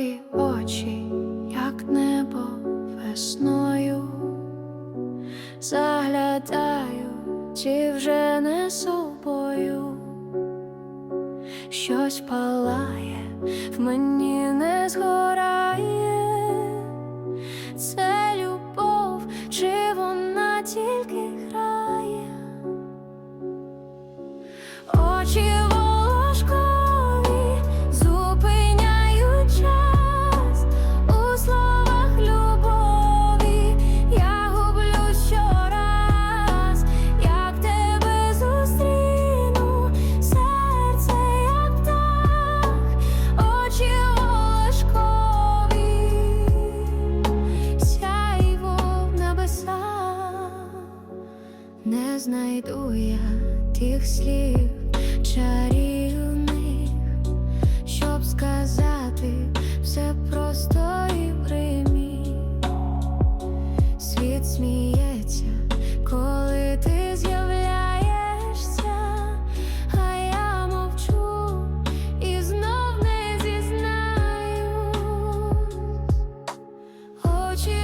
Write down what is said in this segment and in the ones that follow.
твої очі, як небо весною, заглядаю, чи вже не собою, щось палає, в мені не згорає, це любов, чи вона тільки грає, очі. Знайду я тих слів чарівних, щоб сказати все просто і примі. Світ сміється, коли ти з'являєшся, а я мовчу і знов не зізнаюсь. Очі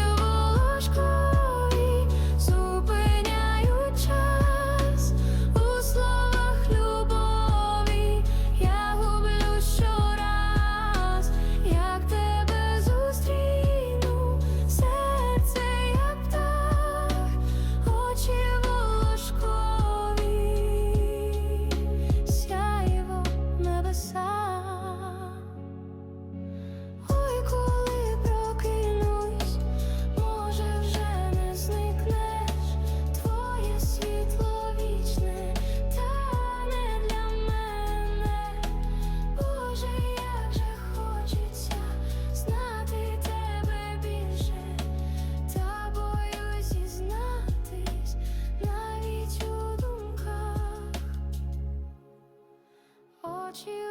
you